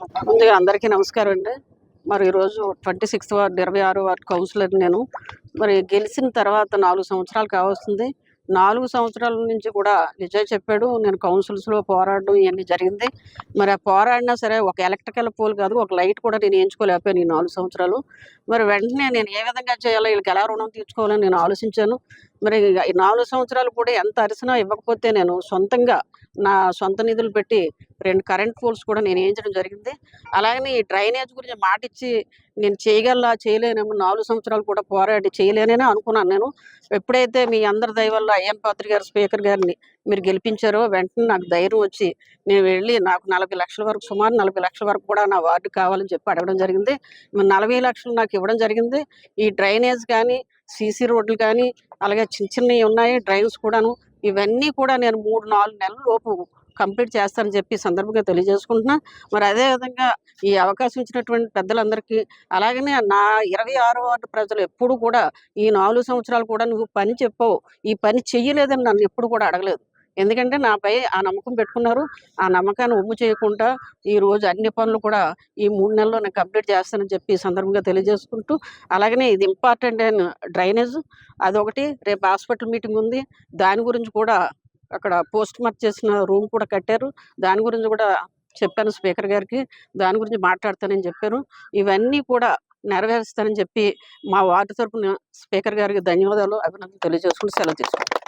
ముందుగా అందరికీ నమస్కారం అండి. మరి ఈరోజు ట్వంటీ సిక్స్త్ వార్డు ఇరవై ఆరు వార్డు కౌన్సిలర్ నేను. మరి గెలిచిన తర్వాత నాలుగు సంవత్సరాలు కావస్తుంది. నాలుగు సంవత్సరాల నుంచి కూడా విజయ్ చెప్పాడు. నేను కౌన్సిల్స్లో పోరాడడం ఇవన్నీ జరిగింది. మరి ఆ పోరాడినా సరే ఒక ఎలక్ట్రికల్ పోల్ కాదు ఒక లైట్ కూడా నేను ఎంచుకోలేకపోయాను ఈ నాలుగు సంవత్సరాలు. మరి వెంటనే నేను ఏ విధంగా చేయాలో వీళ్ళకి ఎలా రుణం తీర్చుకోవాలని నేను ఆలోచించాను. మరి ఈ నాలుగు సంవత్సరాలు కూడా ఎంత అరిసినా ఇవ్వకపోతే నేను సొంతంగా నా సొంత నిధులు పెట్టి రెండు కరెంట్ పోల్స్ కూడా నేను వేయించడం జరిగింది. అలాగనే ఈ డ్రైనేజ్ గురించి మాట ఇచ్చి నేను చేయగలరా చేయలేనేమో నాలుగు సంవత్సరాలు కూడా పోరాడి చేయలేనని అనుకున్నాను నేను. ఎప్పుడైతే మీ అందరి దయ వల్ల అయ్యం పాత్రి గారు స్పీకర్ గారిని మీరు గెలిపించారో వెంటనే నాకు ధైర్యం వచ్చి నేను వెళ్ళి నాకు నలభై లక్షల వరకు సుమారు నలభై లక్షల వరకు కూడా నా వార్డు కావాలని చెప్పి అడగడం జరిగింది. నలభై లక్షలు నాకు ఇవ్వడం జరిగింది. ఈ డ్రైనేజ్ కానీ సీసీ రోడ్లు కానీ అలాగే చిన్న చిన్నవి ఉన్నాయి డ్రైన్స్ కూడాను. ఇవన్నీ కూడా నేను మూడు నాలుగు నెలల లోపు కంప్లీట్ చేస్తానని చెప్పి సందర్భంగా తెలియజేసుకుంటున్నా. మరి అదేవిధంగా ఈ అవకాశం ఇచ్చినటువంటి పెద్దలందరికీ అలాగనే నా ఇరవై ఆరో వార్డు ప్రజలు ఎప్పుడు కూడా ఈ నాలుగు సంవత్సరాలు కూడా నువ్వు పని చెప్పవు ఈ పని చెయ్యలేదని నన్ను ఎప్పుడు కూడా అడగలేదు. ఎందుకంటే నాపై ఆ నమ్మకం పెట్టుకున్నారు ఆ నమ్మకాన్ని ఒమ్ము చేయకుండా ఈ రోజు అన్ని పనులు కూడా ఈ మూడు నెలల్లో నేను కంప్లీట్ చేస్తానని చెప్పి సందర్భంగా తెలియజేసుకుంటూ అలాగనే ఇది ఇంపార్టెంట్ అయిన డ్రైనేజ్ అదొకటి రేపు హాస్పిటల్ మీటింగ్ ఉంది దాని గురించి కూడా అక్కడ పోస్ట్ మార్క్ చేసిన రూమ్ కూడా కట్టారు. దాని గురించి కూడా చెప్పాను స్పీకర్ గారికి. దాని గురించి మాట్లాడతానని చెప్పారు. ఇవన్నీ కూడా నెరవేరుస్తానని చెప్పి మా వార్డు తరపున స్పీకర్ గారికి ధన్యవాదాలు అభినందనలు తెలియజేసుకుని సెలవు తీసుకుంటాను